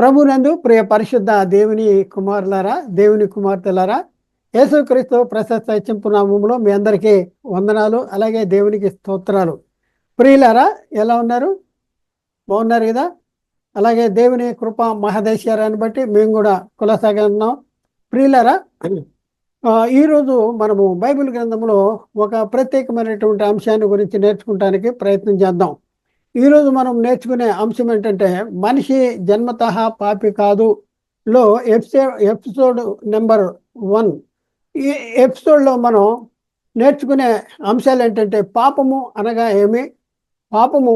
ప్రభునందు ప్రియ పరిశుద్ధ దేవుని కుమారులారా దేవుని కుమార్తెలారా యేసుక్రీస్తు ప్రశస్త హెచ్చింపు నామములో మీ అందరికీ వందనాలు అలాగే దేవునికి స్తోత్రాలు. ప్రియులారా ఎలా ఉన్నారు? బాగున్నారు కదా? అలాగే దేవుని కృప మహదేశ్వరాన్ని బట్టి మేము కూడా కులసాగా ఉన్నాం ప్రియులారా ఈరోజు మనము బైబిల్ గ్రంథంలో ఒక ప్రత్యేకమైనటువంటి అంశాన్ని గురించి నేర్చుకుంటానికి ప్రయత్నం చేద్దాం. ఈరోజు మనం నేర్చుకునే అంశం ఏంటంటే మనిషి జన్మతః పాపి కాదు లో ఎపిసోడ్ ఎపిసోడ్ నెంబర్ వన్. ఈ ఎపిసోడ్లో మనం నేర్చుకునే అంశాలు ఏంటంటే పాపము అనగా ఏమి? పాపము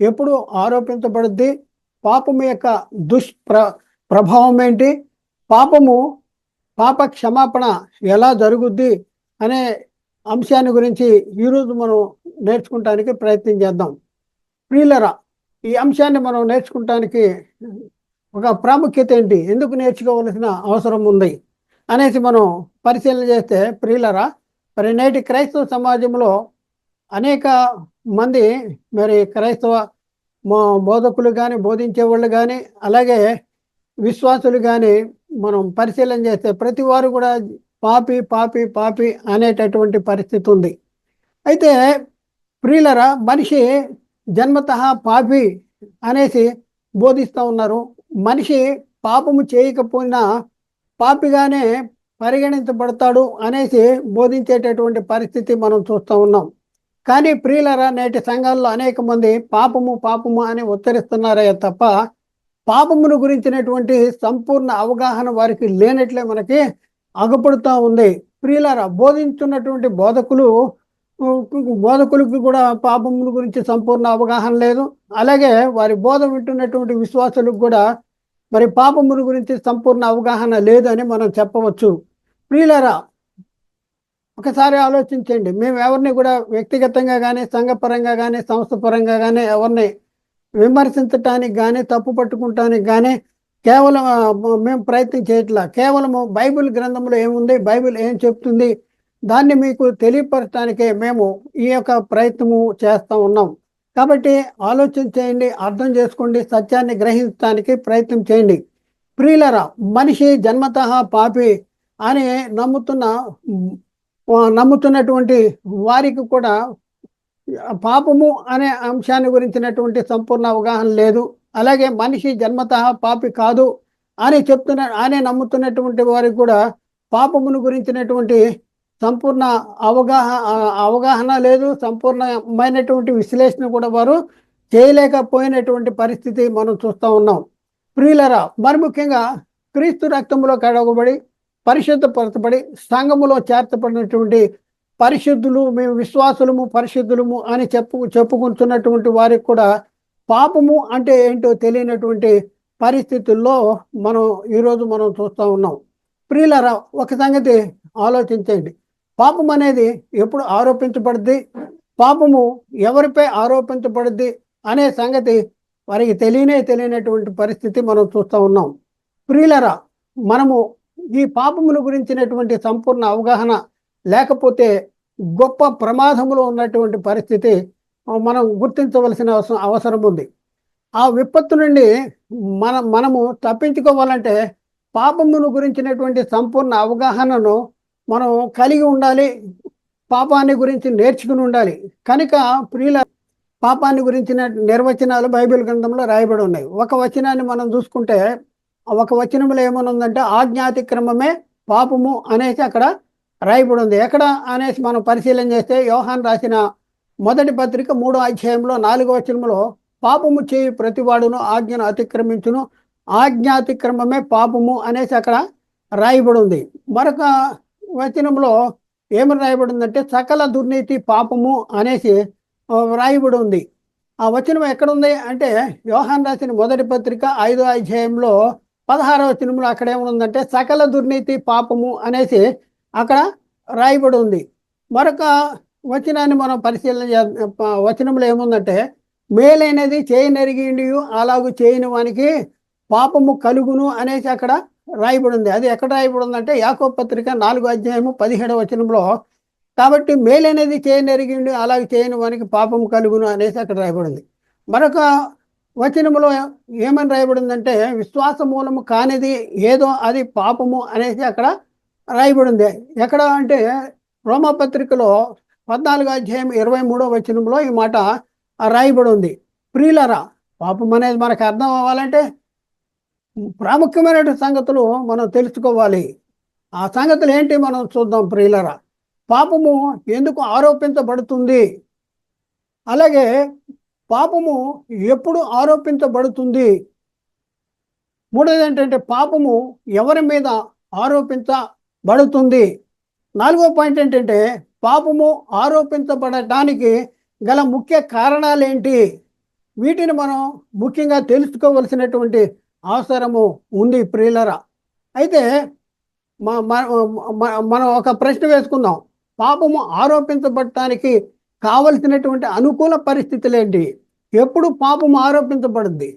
ఎప్పుడు ఆరోపించబడుద్ది? పాపము యొక్క దుష్ప్ర ప్రభావం ఏంటి? పాపము పాప క్షమాపణ ఎలా జరుగుద్ది? అనే అంశాన్ని గురించి ఈరోజు మనం నేర్చుకుంటానికి ప్రయత్నం చేద్దాం. ప్రియులరా ఈ అంశాన్ని మనం నేర్చుకుంటానికి ఒక ప్రాముఖ్యత ఏంటి? ఎందుకు నేర్చుకోవలసిన అవసరం ఉంది? అనేసి మనం పరిశీలన చేస్తే ప్రియులరా మరి నేటి క్రైస్తవ సమాజంలో అనేక మంది మరి క్రైస్తవ బోధకులు కానీ బోధించే వాళ్ళు కానీ అలాగే విశ్వాసులు కానీ మనం పరిశీలన చేస్తే ప్రతి వారు కూడా పాపి పాపి పాపి అనేటటువంటి పరిస్థితి ఉంది. అయితే ప్రియులరా మనిషి జన్మతః పాపి అనేసి బోధిస్తూ ఉన్నారు. మనిషి పాపము చేయకపోయినా పాపిగానే పరిగణించబడతాడు అనేసి బోధించేటటువంటి పరిస్థితి మనం చూస్తూ ఉన్నాం. కానీ ప్రియులరా నేటి సంఘాల్లో అనేక మంది పాపము పాపము అని ఉచ్చరిస్తున్నారే తప్ప పాపమును గురించినటువంటి సంపూర్ణ అవగాహన వారికి లేనట్లే మనకి అగపడుతూ ఉంది. ప్రియులారా బోధించున్నటువంటి బోధకులు బోధకులకు కూడా పాపముల గురించి సంపూర్ణ అవగాహన లేదు. అలాగే వారి బోధ వింటున్నటువంటి విశ్వాసులకు కూడా మరి పాపముల గురించి సంపూర్ణ అవగాహన లేదని మనం చెప్పవచ్చు. ప్రియులరా ఒకసారి ఆలోచించండి. మేము ఎవరిని కూడా వ్యక్తిగతంగా కానీ సంఘపరంగా కానీ సంస్థ పరంగా కానీ ఎవరిని విమర్శించటానికి కానీ తప్పు పట్టుకుంటానికి కానీ కేవలం మేము ప్రయత్నం చేయట్లా. కేవలము బైబిల్ గ్రంథంలో ఏముంది? బైబిల్ ఏం చెప్తుంది? దాన్ని మీకు తెలియపరచడానికే మేము ఈ యొక్క ప్రయత్నము చేస్తూ ఉన్నాం. కాబట్టి ఆలోచన చేయండి అర్థం చేసుకోండి సత్యాన్ని గ్రహించడానికి ప్రయత్నం చేయండి. ప్రియులరా మనిషి జన్మతః పాపి అని నమ్ముతున్న నమ్ముతున్నటువంటి వారికి కూడా పాపము అనే అంశాన్ని గురించినటువంటి సంపూర్ణ అవగాహన లేదు. అలాగే మనిషి జన్మతః పాపి కాదు అని చెప్తున్న అని నమ్ముతున్నటువంటి వారికి కూడా పాపమును గురించినటువంటి సంపూర్ణ అవగాహన అవగాహన లేదు. సంపూర్ణమైనటువంటి విశ్లేషణ కూడా వారు చేయలేకపోయినటువంటి పరిస్థితి మనం చూస్తూ ఉన్నాం. ప్రియులరా మరి ముఖ్యంగా క్రీస్తు రక్తంలో కడగబడి పరిశుద్ధపరచబడి సంఘములో చేర్చబడినటువంటి పరిశుద్ధులు మేము విశ్వాసులము పరిశుద్ధులము అని చెప్పు చెప్పుకుంటున్నటువంటి వారికి కూడా పాపము అంటే ఏంటో తెలియనటువంటి పరిస్థితుల్లో మనం ఈరోజు మనం చూస్తూ ఉన్నాం. ప్రియులరా ఒక సంగతి ఆలోచించండి. పాపం అనేది ఎప్పుడు ఆరోపించబడుద్ది? పాపము ఎవరిపై ఆరోపించబడుద్ది అనే సంగతి వారికి తెలియనే తెలియనటువంటి పరిస్థితి మనం చూస్తూ ఉన్నాం. ప్రియులరా మనము ఈ పాపముల గురించినటువంటి సంపూర్ణ అవగాహన లేకపోతే గొప్ప ప్రమాదములో ఉన్నటువంటి పరిస్థితి మనం గుర్తించవలసిన అవసరం అవసరం ఉంది. ఆ విపత్తు నుండి మన మనము తప్పించుకోవాలంటే పాపమును గురించినటువంటి సంపూర్ణ అవగాహనను మనం కలిగి ఉండాలి పాపాన్ని గురించి నేర్చుకుని ఉండాలి. కనుక ప్రియుల పాపాన్ని గురించిన నిర్వచనాలు బైబిల్ గ్రంథంలో రాయబడి ఉన్నాయి. ఒక వచనాన్ని మనం చూసుకుంటే ఒక వచనంలో ఏమనుందంటే ఆజ్ఞాతిక్రమమే పాపము అనేసి అక్కడ రాయబడి ఉంది. ఎక్కడ అనేసి మనం పరిశీలన చేస్తే యోహాన్ రాసిన మొదటి పత్రిక మూడో అధ్యాయంలో నాలుగో వచనంలో పాపము చేయి ప్రతివాడును ఆజ్ఞను అతిక్రమించును ఆజ్ఞాతిక్రమమే పాపము అనేసి అక్కడ రాయబడి ఉంది. మరొక వచనంలో ఏమని రాయబడి ఉందంటే సకల దుర్నీతి పాపము అనేసి రాయబడి ఉంది. ఆ వచనం ఎక్కడుంది అంటే యోహాన్ రాసిన మొదటి పత్రిక ఐదో అధ్యాయంలో పదహారవ వచనంలో అక్కడ ఏముందంటే సకల దుర్నీతి పాపము అనేసి అక్కడ రాయబడి ఉంది. మరొక వచనాన్ని మనం పరిశీలన చే- వచనంలో ఏముందంటే మేలైనది చేయనరిగిండి అలాగూ చేయని వానికి పాపము కలుగును అనేసి అక్కడ రాయబడి ఉంది అది ఎక్కడ రాయబడి ఉందంటే యాకో పత్రిక నాలుగో అధ్యాయము పదిహేడవ వచనంలో కాబట్టి మేలైనది చేయనరిగిండి అలాగే చేయని వానికి పాపం కలుగును అనేసి అక్కడ రాయబడింది. మరొక వచనములో ఏమని రాయబడిందంటే విశ్వాస మూలము కానిది ఏదో అది పాపము అనేసి అక్కడ రాయబడింది. ఎక్కడ అంటే రోమపత్రికలో పద్నాలుగు అధ్యాయం ఇరవై మూడో వచనంలో ఈ మాట రాయబడి ఉంది ప్రియులరా పాపం అనేది మనకు అర్థం అవ్వాలంటే ప్రాముఖ్యమైన సంగతులు మనం తెలుసుకోవాలి. ఆ సంగతులు ఏంటి మనం చూద్దాం ప్రియులరా? పాపము ఎందుకు ఆరోపించబడుతుంది? అలాగే పాపము ఎప్పుడు ఆరోపించబడుతుంది? మూడోది ఏంటంటే పాపము ఎవరి మీద ఆరోపించబడుతుంది? నాలుగో పాయింట్ ఏంటంటే పాపము ఆరోపించబడటానికి గల ముఖ్య కారణాలు ఏంటి? వీటిని మనం ముఖ్యంగా తెలుసుకోవలసినటువంటి అవసరము ఉంది ప్రియులరా. అయితే మనం ఒక ప్రశ్న వేసుకుందాం. పాపము ఆరోపించబడటానికి కావలసినటువంటి అనుకూల పరిస్థితులు ఏంటి? ఎప్పుడు పాపము ఆరోపించబడుద్ది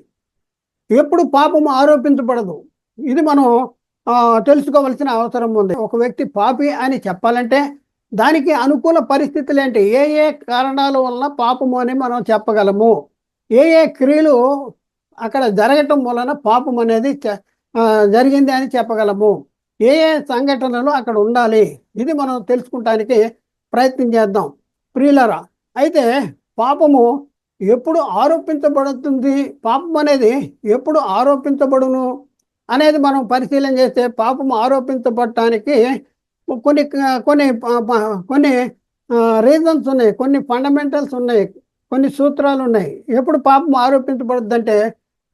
ఎప్పుడు పాపము ఆరోపించబడదు? ఇది మనం తెలుసుకోవాల్సిన అవసరం ఉంది. ఒక వ్యక్తి పాపి అని చెప్పాలంటే దానికి అనుకూల పరిస్థితులు ఏంటి? ఏ ఏ కారణాల వలన పాపము అని మనం చెప్పగలము? ఏ ఏ క్రియలు అక్కడ జరగటం వలన పాపం అనేది జరిగింది అని చెప్పగలము. ఏ ఏ సంఘటనలు అక్కడ ఉండాలి? ఇది మనం తెలుసుకుంటానికి ప్రయత్నం చేద్దాం. ప్రియులరా అయితే పాపము ఎప్పుడు ఆరోపించబడుతుంది? పాపం అనేది ఎప్పుడు ఆరోపించబడును? అనేది మనం పరిశీలన చేస్తే పాపం ఆరోపించబడటానికి కొన్ని కొన్ని కొన్ని రీజన్స్ ఉన్నాయి. కొన్ని ఫండమెంటల్స్ ఉన్నాయి. కొన్ని సూత్రాలు ఉన్నాయి. ఎప్పుడు పాపం ఆరోపించబడుద్దంటే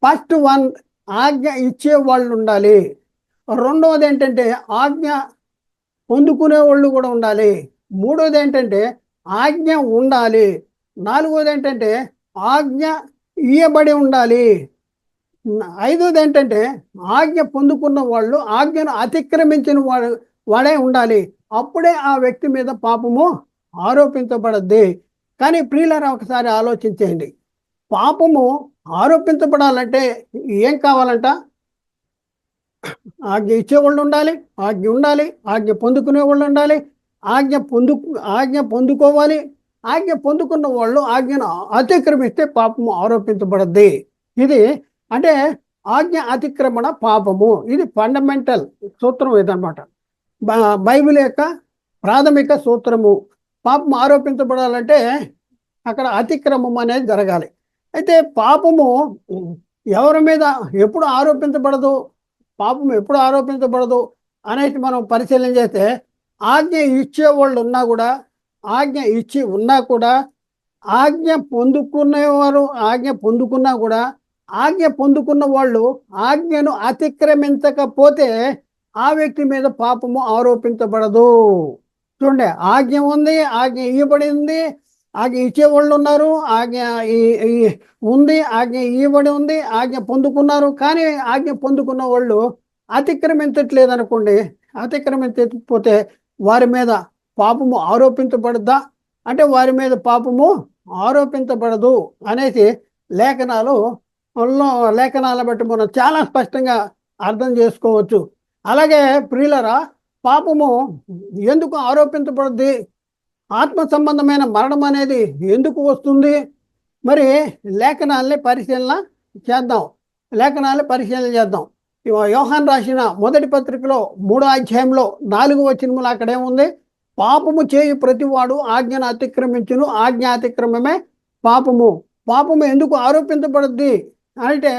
ఫస్ట్ వన్ ఆజ్ఞ ఇచ్చే వాళ్ళు ఉండాలి. రెండవది ఏంటంటే ఆజ్ఞ పొందుకునే వాళ్ళు కూడా ఉండాలి. మూడవది ఏంటంటే ఆజ్ఞ ఉండాలి. నాలుగోది ఏంటంటే ఆజ్ఞ ఇయ్యబడి ఉండాలి. ఐదోది ఏంటంటే ఆజ్ఞ పొందుకున్న వాళ్ళు ఆజ్ఞను అతిక్రమించిన వాడు వాడే ఉండాలి. అప్పుడే ఆ వ్యక్తి మీద పాపము ఆరోపించబడద్ది. కానీ ప్రియులరా ఒకసారి ఆలోచించేయండి. పాపము ఆరోపించబడాలంటే ఏం కావాలంట? ఆజ్ఞ ఇచ్చేవాళ్ళు ఉండాలి ఆజ్ఞ ఉండాలి ఆజ్ఞ పొందుకునే వాళ్ళు ఉండాలి ఆజ్ఞ పొందు ఆజ్ఞ పొందుకోవాలి. ఆజ్ఞ పొందుకున్న వాళ్ళు ఆజ్ఞను అతిక్రమిస్తే పాపము ఆరోపించబడద్ది. ఇది అంటే ఆజ్ఞ అతిక్రమణ పాపము. ఇది ఫండమెంటల్ సూత్రం ఇదనమాట బైబిల్ యొక్క ప్రాథమిక సూత్రము. పాపం ఆరోపించబడాలంటే అక్కడ అతిక్రమం అనేది జరగాలి. అయితే పాపము ఎవరి మీద ఎప్పుడు ఆరోపించబడదు? పాపం ఎప్పుడు ఆరోపించబడదు అనేసి మనం పరిశీలన చేస్తే ఆజ్ఞ ఇచ్చే వాళ్ళు ఉన్నా కూడా ఆజ్ఞ ఇచ్చి ఉన్నా కూడా ఆజ్ఞ పొందుకునేవారు ఆజ్ఞ పొందుకున్నా కూడా ఆజ్ఞ పొందుకున్న వాళ్ళు ఆజ్ఞను అతిక్రమించకపోతే ఆ వ్యక్తి మీద పాపము ఆరోపించబడదు. చూడండి ఆజ్ఞ ఉంది ఆజ్ఞ ఇవ్వబడింది ఆజ్ఞ ఇచ్చేవాళ్ళు ఉన్నారు ఆజ్ఞ ఉంది ఆజ్ఞ ఇవ్వబడి ఉంది ఆజ్ఞ పొందుకున్నారు. కానీ ఆజ్ఞ పొందుకున్న వాళ్ళు అతిక్రమించట్లేదు అనుకోండి అతిక్రమించకపోతే వారి మీద పాపము ఆరోపించబడద్దా? అంటే వారి మీద పాపము ఆరోపించబడదు అనేసి లేఖనాలు లేఖనాల బట్టి మనం చాలా స్పష్టంగా అర్థం చేసుకోవచ్చు. అలాగే ప్రియులరా పాపము ఎందుకు ఆరోపించబడుద్ది? ఆత్మ సంబంధమైన మరణం అనేది ఎందుకు వస్తుంది? మరి లేఖనాల్ని పరిశీలన చేద్దాం. లేఖనాల్ని పరిశీలన చేద్దాం. యోహాన్ రాసిన మొదటి పత్రికలో మూడో అధ్యాయంలో నాలుగు వచనములు అక్కడేముంది పాపము చేయు ప్రతివాడు ఆజ్ఞను అతిక్రమించును. ఆజ్ఞ అతిక్రమమే పాపము. పాపము ఎందుకు ఆరోపించబడుద్ది? అంటే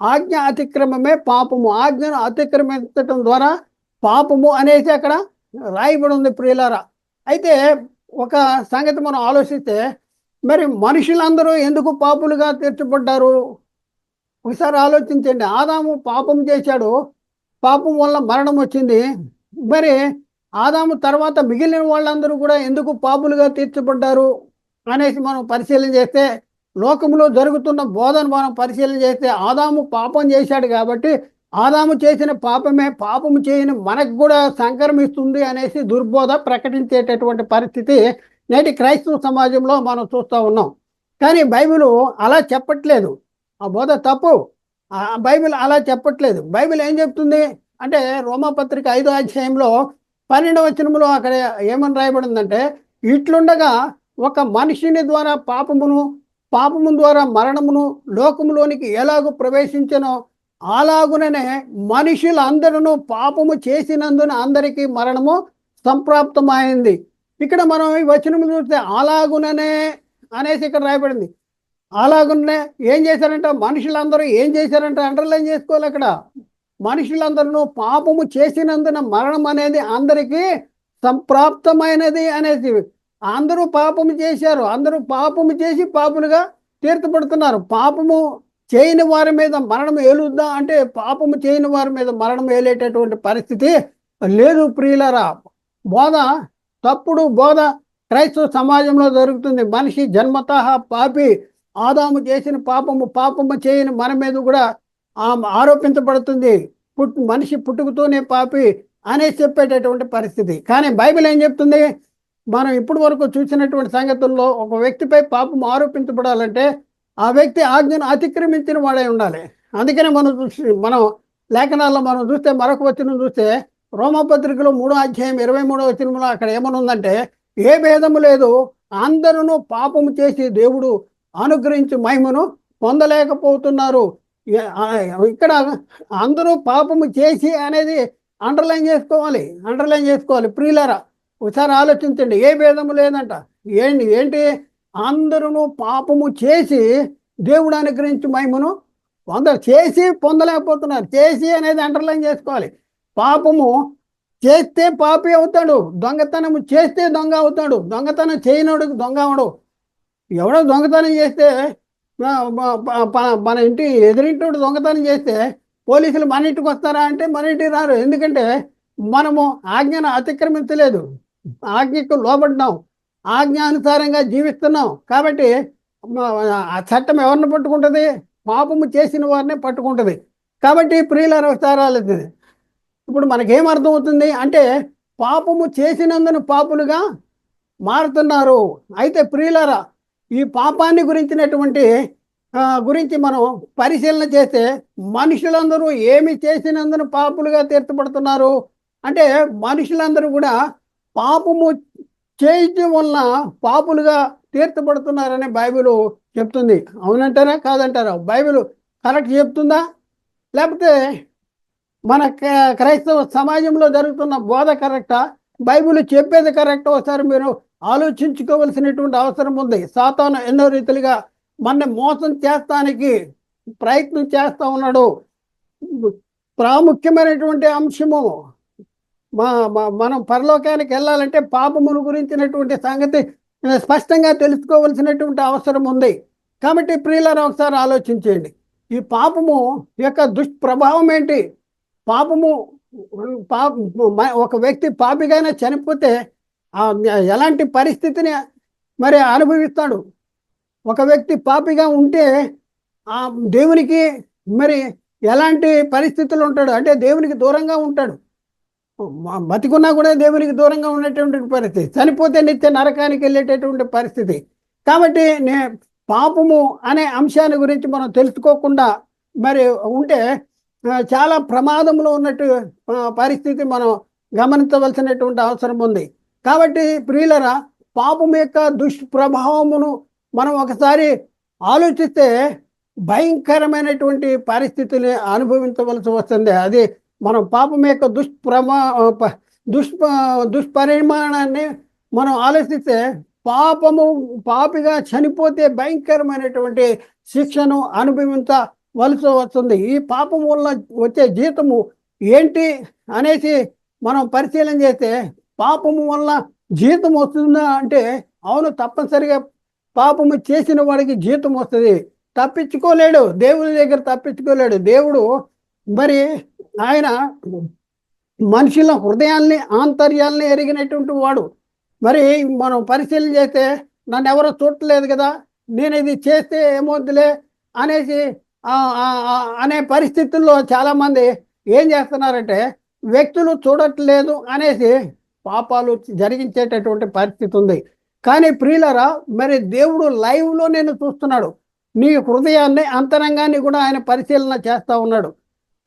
ఆజ్ఞ అతిక్రమమే పాపము. ఆజ్ఞను అతిక్రమించటం ద్వారా పాపము అనేసి అక్కడ రాయబడి ఉంది ప్రియులారా. అయితే ఒక సంగతి మనం ఆలోచిస్తే మరి మనుషులందరూ ఎందుకు పాపులుగా తీర్చబడ్డారు? ఒకసారి ఆలోచించండి. ఆదాము పాపం చేశాడు. పాపం వల్ల మరణం వచ్చింది. మరి ఆదాము తర్వాత మిగిలిన వాళ్ళందరూ కూడా ఎందుకు పాపులుగా తీర్చబడ్డారు అనేసి మనం పరిశీలన చేస్తే లోకంలో జరుగుతున్న బోధన మనం పరిశీలన చేస్తే ఆదాము పాపం చేశాడు కాబట్టి ఆదాము చేసిన పాపమే పాపము చేయని మనకు కూడా సంక్రమిస్తుంది అనేసి దుర్బోధ ప్రకటించేటటువంటి పరిస్థితి నేటి క్రైస్తవ సమాజంలో మనం చూస్తూ ఉన్నాం. కానీ బైబిల్ అలా చెప్పట్లేదు. ఆ బోధ తప్పు. బైబిల్ అలా చెప్పట్లేదు. బైబిల్ ఏం చెప్తుంది? అంటే రోమపత్రిక ఐదో అధ్యాయంలో పన్నెండవ వచనంలో అక్కడ ఏమని రాయబడిందంటే ఇట్లుండగా ఒక మనిషిని ద్వారా పాపమును పాపము ద్వారా మరణమును లోకములోనికి ఎలాగో ప్రవేశించనో అలాగుననే మనుషులందరూ పాపము చేసినందున అందరికీ మరణము సంప్రాప్తమైంది. ఇక్కడ మనం ఈ వచనం చూస్తే అలాగుననే అనేసి ఇక్కడ రాయబడింది. అలాగునే ఏం చేశారంట? మనుషులందరూ ఏం చేశారంట? అండర్లైన్ చేసుకోవాలి అక్కడ. మనుషులందరూ పాపము చేసినందున మరణం అనేది అందరికీ సంప్రాప్తమైనది అనేసి. అందరూ పాపము చేశారు. అందరూ పాపము చేసి పాపులుగా తీర్చబడుతున్నారు. పాపము చేయని వారి మీద మరణం ఏలుద్దా అంటే పాపము చేయని వారి మీద మరణం ఏలేటటువంటి పరిస్థితి లేదు ప్రియులరా. బోధ తప్పుడు బోధ క్రైస్తవ సమాజంలో జరుగుతుంది. మనిషి జన్మతః పాపి ఆదాము చేసిన పాపము పాపము చేయని మన మీద కూడా ఆరోపించబడుతుంది. పుట్ మనిషి పుట్టుకతోనే పాపి అనేసి చెప్పేటటువంటి పరిస్థితి. కానీ బైబిల్ ఏం చెప్తుంది? మనం ఇప్పటి వరకు చూసినటువంటి సంగతుల్లో ఒక వ్యక్తిపై పాపం ఆరోపించబడాలంటే ఆ వ్యక్తి ఆజ్ఞను అతిక్రమించిన వాడై ఉండాలి. అందుకనే మనం చూసి మనం లేఖనాల్లో మనం చూస్తే మరొక వచనం చూస్తే రోమపత్రికలో మూడో అధ్యాయం ఇరవై మూడో వచనంలో అక్కడ ఏమనుందంటే ఏ భేదము లేదు అందరూ పాపము చేసి దేవుడు అనుగ్రహించి మహిమను పొందలేకపోతున్నారు. ఇక్కడ అందరూ పాపము చేసి అనేది అండర్లైన్ చేసుకోవాలి అండర్లైన్ చేసుకోవాలి. ప్రియులరా ఒకసారి ఆలోచించండి ఏ భేదము లేదంట. ఏంటి ఏంటి అందరూ పాపము చేసి దేవుడు అనుగ్రహించి మహిమను అందరు చేసి పొందలేకపోతున్నారు. చేసి అనేది అండర్లైన్ చేసుకోవాలి. పాపము చేస్తే పాపి అవుతాడు. దొంగతనము చేస్తే దొంగ అవుతాడు. దొంగతనం చేయనోడు దొంగ అవడు. ఎవడో దొంగతనం చేస్తే మన ఇంటి ఎదురింటోడు దొంగతనం చేస్తే పోలీసులు మన ఇంటికి వస్తారా అంటే మన ఇంటికి రారు. ఎందుకంటే మనము ఆజ్ఞను అతిక్రమించలేదు. ఆజ్ఞకు లోబడ్డాం ఆజ్ఞానుసారంగా జీవిస్తున్నాం. కాబట్టి ఆ చట్టం ఎవరిని పట్టుకుంటుంది? పాపము చేసిన వారినే పట్టుకుంటుంది. కాబట్టి ప్రియుల అవతారాలు ఇప్పుడు మనకేం అర్థమవుతుంది అంటే పాపము చేసినందున పాపులుగా మారుతున్నారు. అయితే ప్రియులరా ఈ పాపాన్ని గురించినటువంటి గురించి మనం పరిశీలన చేస్తే మనుషులందరూ ఏమి చేసినందున పాపులుగా తీర్చబడుతున్నారు? అంటే మనుషులందరూ కూడా పాపము చేయటం వలన పాపులుగా తీర్చబడుతున్నారని బైబిల్ చెప్తుంది. అవునంటారా? కాదంటారా? బైబిల్ కరెక్ట్ చెప్తుందా? లేకపోతే మన క్రైస్తవ సమాజంలో జరుగుతున్న బోధ కరెక్టా? బైబిల్ చెప్పేది కరెక్ట్? ఒకసారి మీరు ఆలోచించుకోవలసినటువంటి అవసరం ఉంది. సాతాను ఎన్నో రీతిలుగా మన మోసం చేస్తానికి ప్రయత్నం చేస్తూ ఉన్నాడు. ప్రాముఖ్యమైనటువంటి అంశము మా మనం పరలోకానికి వెళ్ళాలంటే పాపమును గురించినటువంటి సంగతి స్పష్టంగా తెలుసుకోవలసినటువంటి అవసరం ఉంది. కాబట్టి ప్రియులను ఒకసారి ఆలోచించండి ఈ పాపము యొక్క దుష్ప్రభావం ఏంటి? పాపము పాప ఒక వ్యక్తి పాపిగానే చనిపోతే ఆ ఎలాంటి పరిస్థితిని మరి అనుభవిస్తాడు? ఒక వ్యక్తి పాపిగా ఉంటే ఆ దేవునికి మరి ఎలాంటి పరిస్థితులు ఉంటాడు? అంటే దేవునికి దూరంగా ఉంటాడు. బతికున్నా కూడా దేవునికి దూరంగా ఉండేటువంటి పరిస్థితి. చనిపోతే నిత్య నరకానికి వెళ్ళేటటువంటి పరిస్థితి. కాబట్టి నే పాపము అనే అంశాన్ని గురించి మనం తెలుసుకోకుండా మరి ఉంటే చాలా ప్రమాదంలో ఉన్నట్టు పరిస్థితి మనం గమనించవలసినటువంటి అవసరం ఉంది. కాబట్టి ప్రియులరా పాపం యొక్క దుష్ప్రభావమును మనం ఒకసారి ఆలోచిస్తే భయంకరమైనటువంటి పరిస్థితిని అనుభవించవలసి వస్తుంది. అది మనం పాపం యొక్క దుష్ప్రమా దుష్ప దుష్పరిమాణాన్ని మనం ఆలోచిస్తే పాపము పాపిగా చనిపోతే భయంకరమైనటువంటి శిక్షను అనుభవించవలసి వస్తుంది ఈ పాపం వల్ల వచ్చే జీతము ఏంటి అనేసి మనం పరిశీలన చేస్తే పాపము వల్ల జీతం వస్తుందా అంటే అవును తప్పనిసరిగా పాపము చేసిన వాడికి జీతం వస్తుంది. తప్పించుకోలేడు దేవుడి దగ్గర తప్పించుకోలేడు. దేవుడు మరి ఆయన మనుషుల హృదయాల్ని ఆంతర్యాల్ని ఎరిగినటువంటి వాడు. మరి మనం పరిశీలన చేస్తే నన్ను ఎవరో చూడలేదు కదా నేను ఇది చేస్తే ఏమొద్దులే అనేసి అనే పరిస్థితుల్లో చాలామంది ఏం చేస్తున్నారంటే వ్యక్తులు చూడట్లేదు అనేసి పాపాలు జరిగించేటటువంటి పరిస్థితి ఉంది. కానీ ప్రియులరా మరి దేవుడు లైవ్లో నేను చూస్తున్నాడు. నీ హృదయాన్ని అంతరంగాన్ని కూడా ఆయన పరిశీలన చేస్తూ ఉన్నాడు.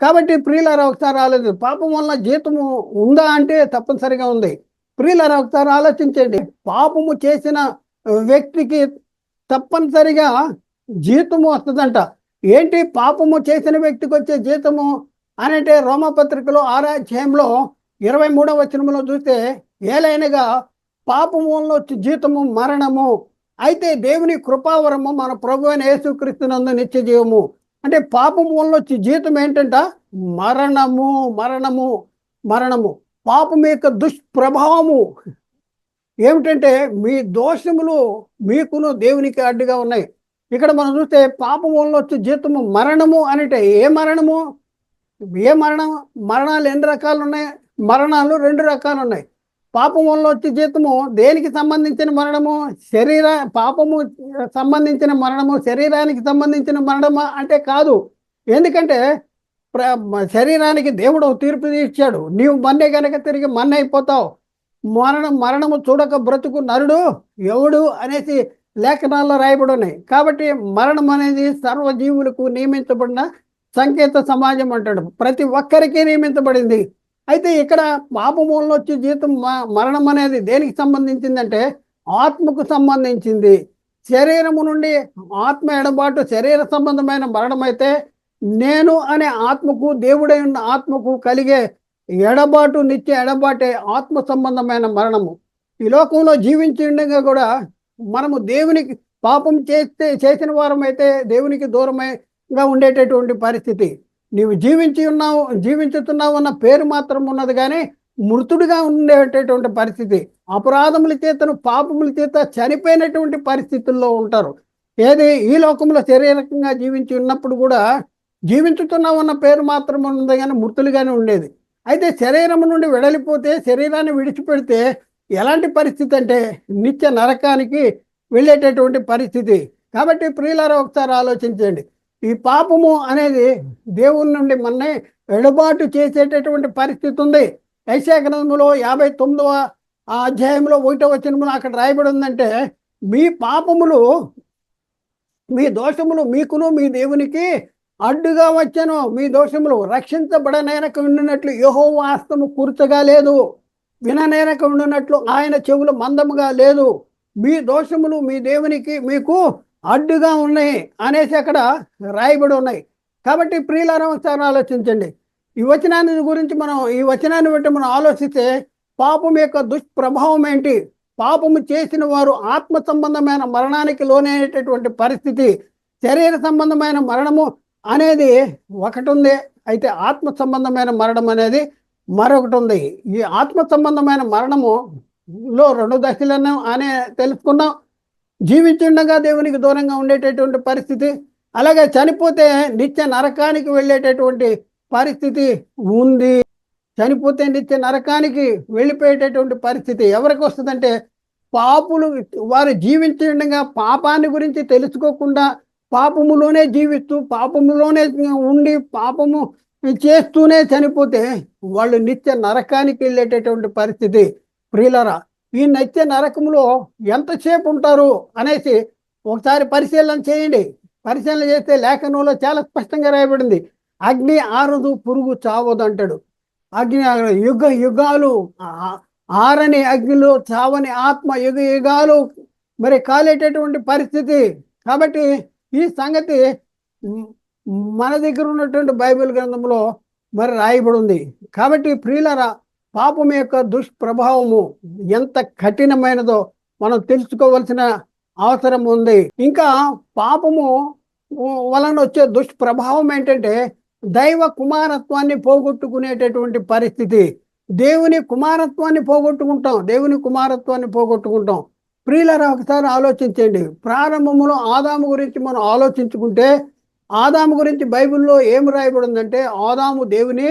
కాబట్టి ప్రియులారా ఒకసారి ఆలోచన పాపం వల్ల జీతము ఉందా అంటే తప్పనిసరిగా ఉంది. ప్రియులారా ఒకసారి ఆలోచించండి. పాపము చేసిన వ్యక్తికి తప్పనిసరిగా జీతము వస్తుందంట. ఏంటి? పాపము చేసిన వ్యక్తికి వచ్చే జీతము అని అంటే రోమపత్రికలో ఆరాధ్యాయంలో ఇరవై మూడవ వచనంలో చూస్తే ఏలైనగా పాపము వలన వచ్చే జీతము మరణము. అయితే దేవుని కృపావరము మన ప్రభు అయిన యేసుక్రీస్తునందు నిత్య జీవము. అంటే పాపము వల్ల వచ్చే జీతం ఏంటంట? మరణము మరణము మరణము. పాపం యొక్క దుష్ప్రభావము. ఏమిటంటే మీ దోషములు మీకును దేవునికి అడ్డుగా ఉన్నాయి. ఇక్కడ మనం చూస్తే పాపం వల్ల వచ్చే జీతము మరణము అంటే ఏ మరణము? ఏ మరణం? మరణాలు ఎన్ని రకాలు ఉన్నాయి? మరణాలు రెండు రకాలు ఉన్నాయి. పాపం వల్ల వచ్చే జీతము దేనికి సంబంధించిన మరణము? శరీర పాపము సంబంధించిన మరణము శరీరానికి సంబంధించిన మరణమా? అంటే కాదు. ఎందుకంటే ప్ర- శరీరానికి దేవుడు తీర్పు తీర్చాడు. నీవు మన్నే కనుక తిరిగి మన్న అయిపోతావు. మరణం మరణము చూడక బ్రతుకు నరుడు ఎవడు అనేసి లేఖనాల్లో రాయబడి ఉన్నాయి. కాబట్టి మరణం అనేది సర్వజీవులకు నియమించబడిన సంకేత సమాజం అంటాడు. ప్రతి ఒక్కరికి నియమించబడింది. అయితే ఇక్కడ పాపమూలంలో వచ్చే జీతం మరణం అనేది దేనికి సంబంధించిందంటే ఆత్మకు సంబంధించింది. శరీరము నుండి ఆత్మ ఎడబాటు శరీర సంబంధమైన మరణం అయితే నేను అనే ఆత్మకు దేవుడై ఉన్న ఆత్మకు కలిగే ఎడబాటు నిత్య ఎడబాటే ఆత్మ సంబంధమైన మరణము. ఈ లోకంలో జీవించి ఉండగా కూడా మనము దేవునికి పాపం చేస్తే చేసిన వారం అయితే దేవునికి దూరమైగా ఉండేటటువంటి పరిస్థితి. నీవు జీవించి ఉన్నావు జీవించుతున్నావు అన్న పేరు మాత్రం ఉన్నది కానీ మృతుడిగా ఉండేటటువంటి పరిస్థితి అపరాధముల చేతను పాపముల చేత చనిపోయినటువంటి పరిస్థితుల్లో ఉంటారు. ఏది ఈ లోకంలో శారీరకంగా జీవించి ఉన్నప్పుడు కూడా జీవించుతున్నావు అన్న పేరు మాత్రం ఉన్నది కానీ మృతులుగానే ఉండేది. అయితే శరీరం నుండి వెడలిపోతే శరీరాన్ని విడిచిపెడితే ఎలాంటి పరిస్థితి అంటే నిత్య నరకానికి వెళ్ళేటటువంటి పరిస్థితి. కాబట్టి ప్రియులారా ఒకసారి ఆలోచించండి. ఈ పాపము అనేది దేవుని నుండి మనని ఎడబాటు చేసేటటువంటి పరిస్థితి ఉంది. యశాగ్రంథంలో యాభై తొమ్మిదవ ఆ అధ్యాయంలో ఒకటో వచనములో అక్కడ రాయబడి ఉందంటే మీ పాపములు మీ దోషములు మీకును మీ దేవునికి అడ్డుగా వచ్చాను. మీ దోషములు రక్షించబడనేనక ఉండినట్లు యహో వాస్తము కూర్చగా లేదు. విననేనక ఉండినట్లు ఆయన చెవులు మందముగా లేదు. మీ దోషములు మీ దేవునికి మీకు అడ్డుగా ఉన్నాయి అనేసి అక్కడ రాయబడి ఉన్నాయి. కాబట్టి ప్రియులారా ఒకసారి ఆలోచించండి. ఈ వచనాన్ని గురించి మనం ఈ వచనాన్ని బట్టి మనం ఆలోచిస్తే పాపం యొక్క దుష్ప్రభావం ఏంటి? పాపము చేసిన వారు ఆత్మ సంబంధమైన మరణానికి లోనైనటువంటి పరిస్థితి శరీర సంబంధమైన మరణము అనేది ఒకటి ఉంది. అయితే ఆత్మ సంబంధమైన మరణం అనేది మరొకటి ఉంది. ఈ ఆత్మ సంబంధమైన మరణము లో రెండు దశలను అనే తెలుసుకున్నాం. జీవించుండగా దేవునికి దూరంగా ఉండేటటువంటి పరిస్థితి అలాగే చనిపోతే నిత్య నరకానికి వెళ్ళేటటువంటి పరిస్థితి ఉంది. చనిపోతే నిత్య నరకానికి వెళ్ళిపోయేటటువంటి పరిస్థితి ఎవరికి వస్తుందంటే పాపులు వారు జీవించుండగా పాపాన్ని గురించి తెలుసుకోకుండా పాపములోనే జీవిస్తూ పాపములోనే ఉండి పాపము చేస్తూనే చనిపోతే వాళ్ళు నిత్య నరకానికి వెళ్ళేటటువంటి పరిస్థితి. ప్రియులరా ఈ నచ్చే నరకంలో ఎంతసేపు ఉంటారు అనేసి ఒకసారి పరిశీలన చేయండి. పరిశీలన చేస్తే లేఖనంలో చాలా స్పష్టంగా రాయబడింది. అగ్ని ఆరదు పురుగు చావదు అంటాడు అగ్ని యుగ యుగాలు ఆరని అగ్నిలో చావని ఆత్మ యుగ యుగాలు మరి కాలేటటువంటి పరిస్థితి. కాబట్టి ఈ సంగతి మన దగ్గర ఉన్నటువంటి బైబిల్ గ్రంథంలో మరి రాయబడి ఉంది. కాబట్టి ప్రియులరా పాపం యొక్క దుష్ప్రభావము ఎంత కఠినమైనదో మనం తెలుసుకోవలసిన అవసరం ఉంది. ఇంకా పాపము వలన వచ్చే దుష్ప్రభావం ఏంటంటే దైవ కుమారత్వాన్ని పోగొట్టుకునేటటువంటి పరిస్థితి. దేవుని కుమారత్వాన్ని పోగొట్టుకుంటాం దేవుని కుమారత్వాన్ని పోగొట్టుకుంటాం. ప్రియులరా ఒకసారి ఆలోచించండి. ప్రారంభములో ఆదాము గురించి మనం ఆలోచించుకుంటే ఆదాము గురించి బైబిల్లో ఏం రాయబడిందంటే ఆదాము దేవుని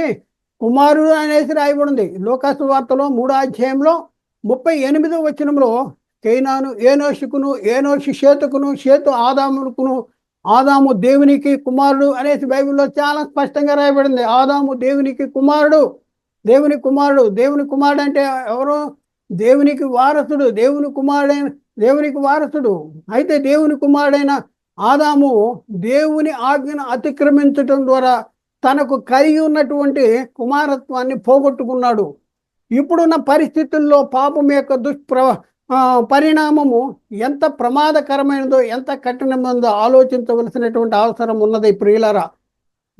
కుమారుడు అనేసి రాయబడింది. లోకాసు వార్తలో మూడో అధ్యాయంలో ముప్పై ఎనిమిదో వచనంలో కైనాను ఏనోషుకును ఏనోషి షేతుకును షేతు ఆదాముకును ఆదాము దేవునికి కుమారుడు అనేసి బైబిల్లో చాలా స్పష్టంగా రాయబడింది. ఆదాము దేవునికి కుమారుడు దేవుని కుమారుడు. దేవుని కుమారుడు అంటే ఎవరు? దేవునికి వారసుడు దేవుని కుమారుడైన దేవునికి వారసుడు. అయితే దేవుని కుమారుడైన ఆదాము దేవుని ఆజ్ఞను అతిక్రమించటం ద్వారా తనకు కలిగి ఉన్నటువంటి కుమారత్వాన్ని పోగొట్టుకున్నాడు. ఇప్పుడున్న పరిస్థితుల్లో పాపం యొక్క దుష్ప్ర పరిణామము ఎంత ప్రమాదకరమైనదో ఎంత కఠినమైనదో ఆలోచించవలసినటువంటి అవసరం ఉన్నది ప్రియులరా.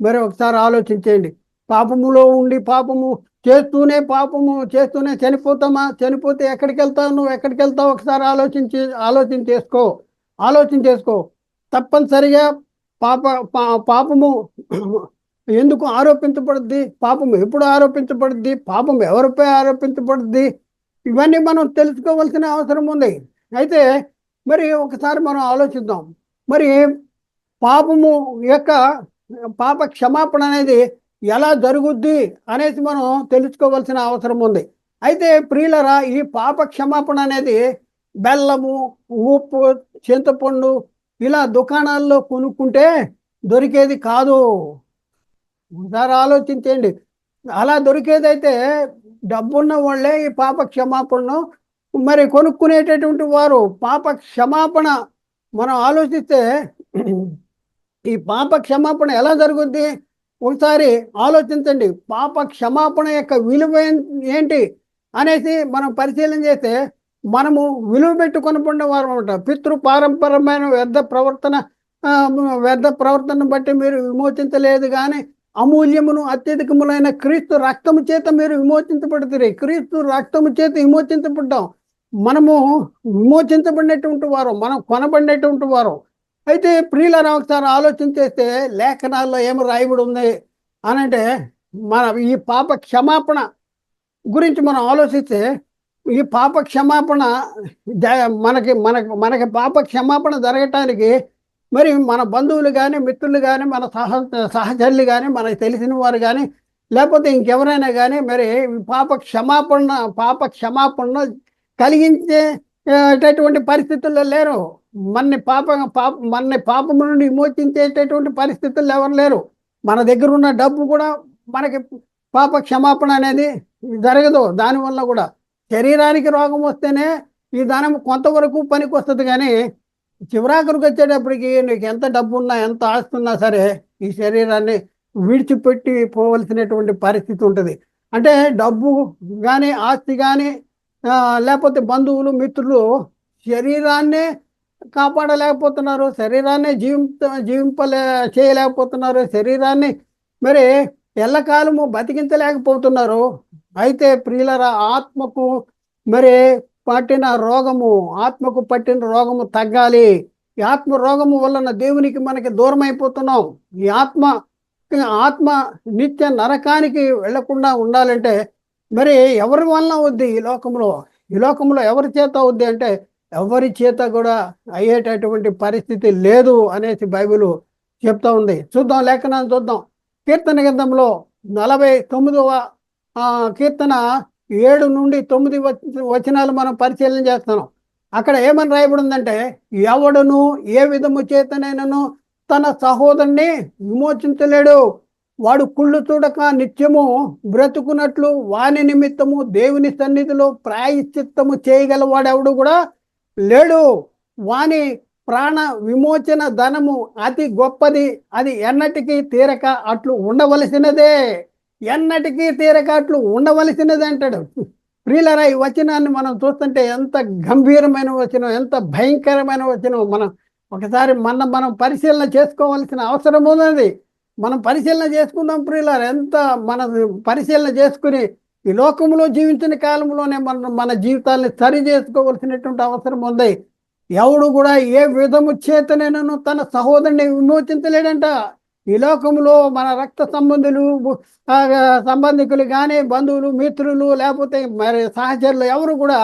మరి ఒకసారి ఆలోచించేయండి. పాపములో ఉండి పాపము చేస్తూనే పాపము చేస్తూనే చనిపోతామా? చనిపోతే ఎక్కడికి వెళ్తావు నువ్వు? ఎక్కడికి వెళ్తావు ఒకసారి ఆలోచించి ఆలోచన చేసుకో. ఆలోచన చేసుకో. తప్పనిసరిగా పాప పా- పాపము ఎందుకు ఆరోపించబడుద్ది? పాపం ఎప్పుడు ఆరోపించబడుద్ది? పాపం ఎవరిపై ఆరోపించబడుద్ది? ఇవన్నీ మనం తెలుసుకోవాల్సిన అవసరం ఉంది. అయితే మరి ఒకసారి మనం ఆలోచిద్దాం. మరి పాపము యొక్క పాప క్షమాపణ అనేది ఎలా జరుగుద్ది అనేసి మనం తెలుసుకోవాల్సిన అవసరం ఉంది. అయితే ప్రియులరా ఈ పాప క్షమాపణ అనేది బెల్లము ఉప్పు చింతపండు ఇలా దుకాణాల్లో కొనుక్కుంటే దొరికేది కాదు. ఒకసారి ఆలోచించండి అలా దొరికేదైతే డబ్బున్న వాళ్ళే ఈ పాప క్షమాపణను మరి కొనుక్కునేటటువంటి వారు పాప క్షమాపణ మనం ఆలోచిస్తే ఈ పాప క్షమాపణ ఎలా జరుగుద్ది? ఒకసారి ఆలోచించండి. పాప క్షమాపణ యొక్క విలువ ఏంటి అనేసి మనం పరిశీలన చేస్తే మనము విలువ పెట్టుకొని వారు అనమాట పితృ పారంపరమైన వ్యర్థ ప్రవర్తన వ్యర్థ ప్రవర్తన బట్టి మీరు విమోచించలేదు కానీ అమూల్యమును అత్యధికములైన క్రీస్తు రక్తము చేత మీరు విమోచించబడుతుంది క్రీస్తు రక్తము చేత విమోచించబడ్డాం. మనము విమోచించబడినటువంటి వారు మనం కొనబడినటువంటి వారు. అయితే ప్రియులను ఒకసారి ఆలోచన చేస్తే లేఖనాల్లో ఏమి రాయబడి ఉంది అని అంటే మన ఈ పాప క్షమాపణ గురించి మనం ఆలోచిస్తే ఈ పాప క్షమాపణ మనకి మనకి మనకి పాప క్షమాపణ జరగటానికి మరి మన బంధువులు కానీ మిత్రులు కానీ మన సహ సహచరులు కానీ మనకు తెలిసిన వారు కానీ లేకపోతే ఇంకెవరైనా కానీ మరి పాప క్షమాపణ పాప క్షమాపణ కలిగించేటటువంటి పరిస్థితుల్లో లేరు. మన్ని పాప పాప మన్ని పాపము నుండి విమోచించేటటువంటి పరిస్థితుల్లో ఎవరు లేరు. మన దగ్గర ఉన్న డబ్బు కూడా మనకి పాప క్షమాపణ అనేది జరగదు. దానివల్ల కూడా శరీరానికి రోగం వస్తేనే ఈ ధనం కొంతవరకు పనికి వస్తుంది కానీ చివరాఖరికి వచ్చేటప్పటికి నీకు ఎంత డబ్బు ఉన్నా ఎంత ఆస్తి ఉన్నా సరే ఈ శరీరాన్ని విడిచిపెట్టి పోవలసినటువంటి పరిస్థితి ఉంటుంది. అంటే డబ్బు కానీ ఆస్తి కానీ లేకపోతే బంధువులు మిత్రులు శరీరాన్నే కాపాడలేకపోతున్నారు శరీరాన్ని జీవింప జీవింపలే చేయలేకపోతున్నారు శరీరాన్ని మరి ఎల్లకాలము బతికించలేకపోతున్నారు. అయితే ప్రియులర ఆత్మకు మరి పట్టిన రోగము ఆత్మకు పట్టిన రోగము తగ్గాలి. ఈ ఆత్మ రోగము వలన దేవునికి మనకి దూరం అయిపోతున్నాం ఈ ఆత్మ ఆత్మ నిత్య నరకానికి వెళ్ళకుండా ఉండాలంటే మరి ఎవరి వలన అవుద్ది ఈ లోకంలో? ఈ లోకంలో ఎవరి చేత అవుద్ది అంటే ఎవరి చేత కూడా అయ్యేటటువంటి పరిస్థితి లేదు అనేసి బైబిల్ చెప్తా ఉంది. చూద్దాం లేఖనాన్ని చూద్దాం. కీర్తన గ్రంథంలో నలభై తొమ్మిదవ కీర్తన ఏడు నుండి తొమ్మిది వచనాలు మనం పరిశీలన చేస్తున్నాం. అక్కడ ఏమని రాయబడి ఉందంటే ఎవడును ఏ విధము చేతనైనను తన సహోదరుని విమోచించలేడు. వాడు కుళ్ళు చూడక నిత్యము బ్రతుకున్నట్లు వాని నిమిత్తము దేవుని సన్నిధిలో ప్రాయశ్చిత్తము చేయగలవాడెవడు కూడా లేడు. వాని ప్రాణ విమోచన ధనము అతి గొప్పది. అది ఎన్నటికీ తీరక అట్లు ఉండవలసినదే. ఎన్నటికీ తీరకాట్లు ఉండవలసినది అంటాడు. ప్రియులరా ఈ వచనాన్ని మనం చూస్తుంటే ఎంత గంభీరమైన వచనం ఎంత భయంకరమైన వచనం. మనం ఒకసారి మన మనం పరిశీలన చేసుకోవాల్సిన అవసరం ఉన్నది. మనం పరిశీలన చేసుకుందాం ప్రియులారా ఎంత మన పరిశీలన చేసుకుని ఈ లోకంలో జీవించిన కాలంలోనే మనం మన జీవితాన్ని సరి చేసుకోవాల్సినటువంటి అవసరం ఉంది. ఎవడు కూడా ఏ విధము చేతనైనను తన సహోదరుని విమోచించలేడంట. ఈ లోకంలో మన రక్త సంబంధులు సంబంధికులు కానీ బంధువులు మిత్రులు లేకపోతే మరి సహచరులు ఎవరు కూడా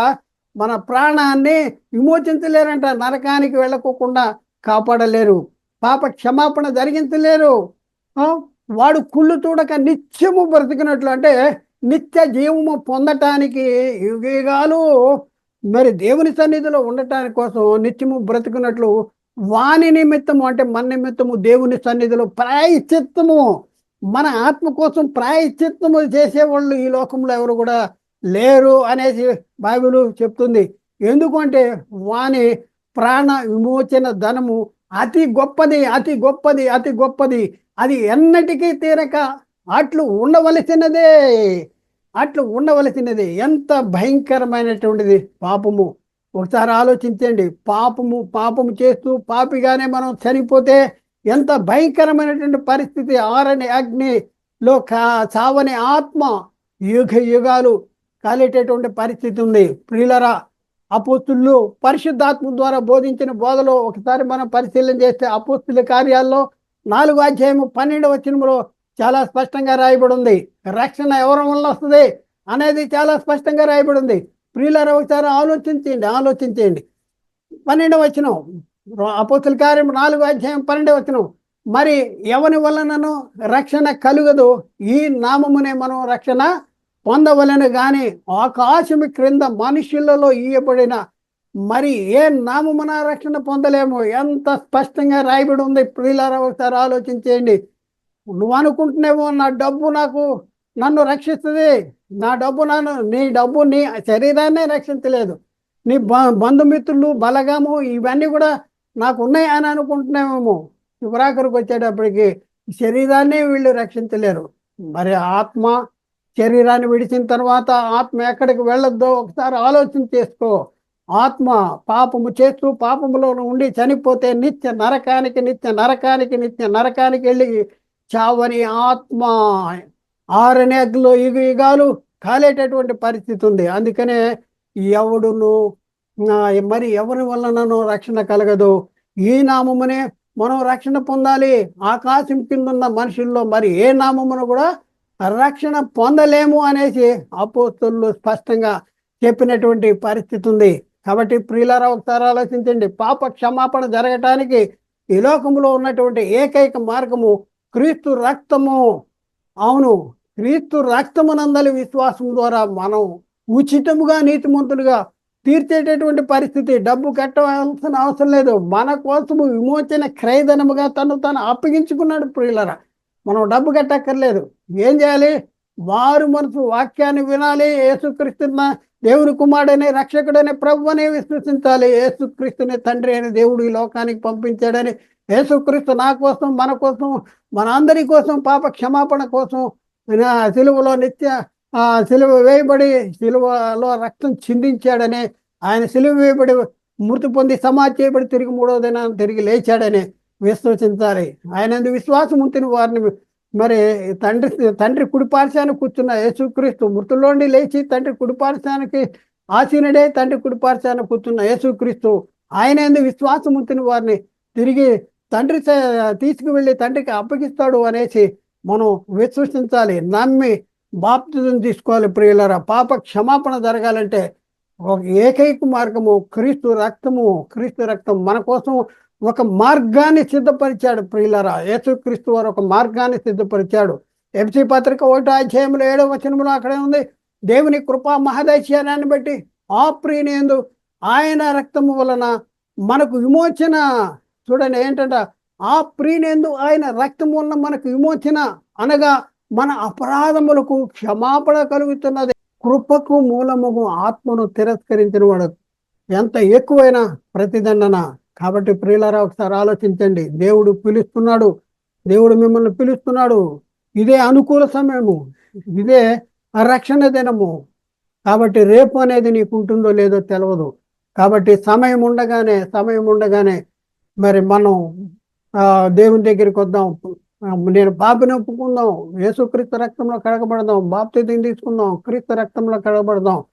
మన ప్రాణాన్ని విమోచించలేరంట నరకానికి వెళ్ళకోకుండా కాపాడలేరు. పాప క్షమాపణ జరిగించలేరు. వాడు కుళ్ళు చూడక నిత్యము బ్రతికినట్లు అంటే నిత్య జీవము పొందటానికి యుగాలు మరి దేవుని సన్నిధిలో ఉండటానికి కోసం నిత్యము బ్రతుకున్నట్లు వాని నిమిత్తము అంటే మన నిమిత్తము దేవుని సన్నిధిలో ప్రాయశ్చిత్తము. మన ఆత్మ కోసం ప్రాయశ్చిత్తము చేసేవాళ్ళు ఈ లోకంలో ఎవరు కూడా లేరు అనేసి బైబిల్ చెప్తుంది. ఎందుకంటే వాని ప్రాణ విమోచన ధనము అతి గొప్పది అతి గొప్పది అతి గొప్పది. అది ఎన్నటికీ తీరక అట్లు ఉండవలసినదే. అట్లు ఉండవలసినది. ఎంత భయంకరమైనటువంటిది పాపము. ఒకసారి ఆలోచించండి. పాపము పాపము చేస్తూ పాపిగానే మనం చనిపోతే ఎంత భయంకరమైనటువంటి పరిస్థితి. ఆరని అగ్నిలో కా చావని ఆత్మ యుగ యుగాలు కాలేటటువంటి పరిస్థితి ఉంది. ప్రియులరా అపోస్తులు పరిశుద్ధాత్మ ద్వారా బోధించిన బోధలో ఒకసారి మనం పరిశీలన చేస్తే అపోస్తుల కార్యాల్లో నాలుగు అధ్యాయము పన్నెండు వచ్చినప్పుడు చాలా స్పష్టంగా రాయబడి ఉంది. రక్షణ ఎవరి వల్ల వస్తుంది అనేది చాలా స్పష్టంగా రాయబడి ఉంది. ప్రియులరా ఒకసారి ఆలోచించండి ఆలోచించండి పన్నెండవ వచనం అపోతుల కార్యం నాలుగు అధ్యాయం పన్నెండు వచనం. మరి ఎవని వలనను రక్షణ కలుగదు ఈ నామమునే మనం రక్షణ పొందవలను కానీ ఆకాశము క్రింద మనుషులలో ఇయ్యబడిన మరి ఏ నామమున రక్షణ పొందలేము? ఎంత స్పష్టంగా రాయబడి ఉంది. ప్రియులారా ఒకసారి ఆలోచించేయండి. నువ్వు అనుకుంటున్నావు నా డబ్బు నాకు నన్ను రక్షిస్తుంది. నా డబ్బు నన్ను నీ డబ్బు నీ శరీరాన్నే రక్షించలేదు. నీ బ- బంధుమిత్రులు బలగము ఇవన్నీ కూడా నాకు ఉన్నాయి అని అనుకుంటున్నామేమో శివరాకరికి వచ్చేటప్పటికి శరీరాన్ని వీళ్ళు రక్షించలేరు. మరి ఆత్మ శరీరాన్ని విడిచిన తర్వాత ఆత్మ ఎక్కడికి వెళ్ళొద్దో ఒకసారి ఆలోచన చేసుకో. ఆత్మ పాపము చేస్తూ పాపములో ఉండి చనిపోతే నిత్య నరకానికి నిత్య నరకానికి నిత్య నరకానికి వెళ్ళి చావని ఆత్మ. ఆరు అగ్గిలో యుగ యుగాలు కాలేటటువంటి పరిస్థితి ఉంది. అందుకనే ఎవడును మరి ఎవరి వలనను రక్షణ కలగదు? ఈ నామమునే మనం రక్షణ పొందాలి. ఆకాశం కింద ఉన్న మనుషుల్లో మరి ఏ నామమును కూడా రక్షణ పొందలేము అనేసి అపోస్తులు స్పష్టంగా చెప్పినటువంటి పరిస్థితి ఉంది. కాబట్టి ప్రియులారా ఒకసారి ఆలోచించండి. పాప క్షమాపణ జరగటానికి ఈ లోకంలో ఉన్నటువంటి ఏకైక మార్గము క్రీస్తు రక్తము. అవును క్రీస్తు రక్తమునందలి విశ్వాసం ద్వారా మనం ఉచితముగా నీతిమంతులుగా తీర్చేటటువంటి పరిస్థితి డబ్బు కట్టవలసిన అవసరం లేదు. మన కోసము విమోచన క్రయధనముగా తను తను అప్పగించుకున్నాడు ప్రియులరా. మనం డబ్బు కట్టక్కర్లేదు. ఏం చేయాలి? వారు మనసు వాక్యాన్ని వినాలి. యేసుక్రీస్తున్న దేవుని కుమారుడని రక్షకుడని ప్రభు అని విశ్వసించాలి. యేసుక్రీస్తుని తండ్రి అని దేవుడు ఈ లోకానికి పంపించాడని యేసుక్రీస్తు నా కోసం మన కోసం మన అందరి కోసం పాప క్షమాపణ కోసం సిలువలో నిత్య ఆ సిలువ వేయబడి సిలువలో రక్తం చిందించాడని ఆయన సిలువ వేయబడి మృతి పొంది సమాధి చేయబడి తిరిగి మూడో దినాన్ని తిరిగి లేచాడని విశ్వసించాలి. ఆయన విశ్వాసం ఉంచిన వారిని మరి తండ్రి తండ్రి కుడిపార్శానికి కూర్చున్న యేసుక్రీస్తు మృతుల్లోండి లేచి తండ్రి కుడిపార్శానికి ఆసీనుడే తండ్రి కుడిపార్శానికి కూర్చున్న యేసుక్రీస్తు ఆయన ఎందు విశ్వాసం ఉంచిన వారిని తిరిగి తండ్రి తీసుకువెళ్ళి తండ్రికి అప్పగిస్తాడు అనేసి మనం విశ్వసించాలి. నమ్మి బాప్తిజం తీసుకోవాలి ప్రియులరా. పాప క్షమాపణ జరగాలంటే ఒక ఏకైక మార్గము క్రీస్తు రక్తము. క్రీస్తు రక్తం మన కోసం ఒక మార్గాన్ని సిద్ధపరిచాడు ప్రియులరా. యేసుక్రీస్తు వారు ఒక మార్గాన్ని సిద్ధపరిచాడు. ఎంసీ పత్రిక ఒకటో అధ్యాయంలో ఏడవ వచనంలో అక్కడే ఉంది. దేవుని కృపా మహదైశ్వర్యాన్ని బట్టి ఆ ప్రియునేందు ఆయన రక్తము వలన మనకు విమోచన. చూడండి ఏంటంట? ఆ ప్రియునేందు ఆయన రక్తము మనకు విమోచన అనగా మన అపరాధములకు క్షమాపణ కలుగుతున్నది. కృపకు మూలముగు ఆత్మను తిరస్కరించిన వాడు ఎంత ఎక్కువైన ప్రతిదండన. కాబట్టి ప్రియులారా ఒకసారి ఆలోచించండి. దేవుడు పిలుస్తున్నాడు. దేవుడు మిమ్మల్ని పిలుస్తున్నాడు. ఇదే అనుకూల సమయము. ఇదే రక్షణ దినము. కాబట్టి రేపు అనేది నీకు ఉంటుందో లేదో తెలియదు కాబట్టి సమయం ఉండగానే సమయం ఉండగానే మరి మనం దేవుని దగ్గరికి వద్దాం. నేను పాపిని ఒప్పుకుందాం. యేసుక్రీస్తు రక్తంలో కడగబడదాం. బాప్తిని తీసుకుందాం. క్రీస్తు రక్తంలో కడగబడదాం.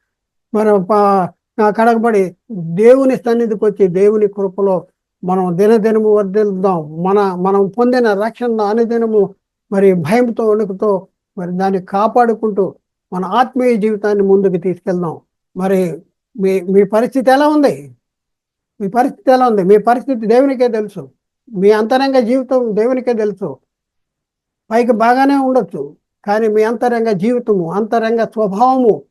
మనం పా- కడగబడి దేవుని సన్నిధికి వచ్చి దేవుని కృపలో మనం దినదినము వర్ధిల్దాం మన మనం పొందిన రక్షణ అనుదినము మరి భయంతో వణుకుతో మరి దాన్ని కాపాడుకుంటూ మన ఆత్మీయ జీవితాన్ని ముందుకు తీసుకెళ్దాం. మరి మీ మీ పరిస్థితి ఎలా ఉంది? మీ పరిస్థితి ఎలా ఉంది? మీ పరిస్థితి దేవునికే తెలుసు. మీ అంతరంగ జీవితం దేవునికే తెలుసు. పైకి బాగానే ఉండొచ్చు కానీ మీ అంతరంగ జీవితము అంతరంగ స్వభావము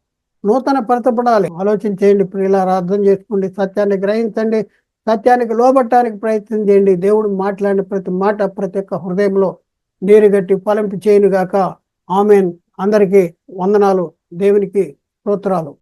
నూతన పరచబడాలి. ఆలోచించేయండి ప్రియులారా అర్థం చేసుకోండి సత్యాన్ని గ్రహించండి సత్యానికి లోబట్టడానికి ప్రయత్నం చేయండి. దేవుడు మాట్లాడిన ప్రతి మాట ప్రతి ఒక్క హృదయంలో నీరు గట్టి ఫలింపు చేయను గాక ఆమెన్. అందరికీ వందనాలు. దేవునికి స్తోత్రాలు.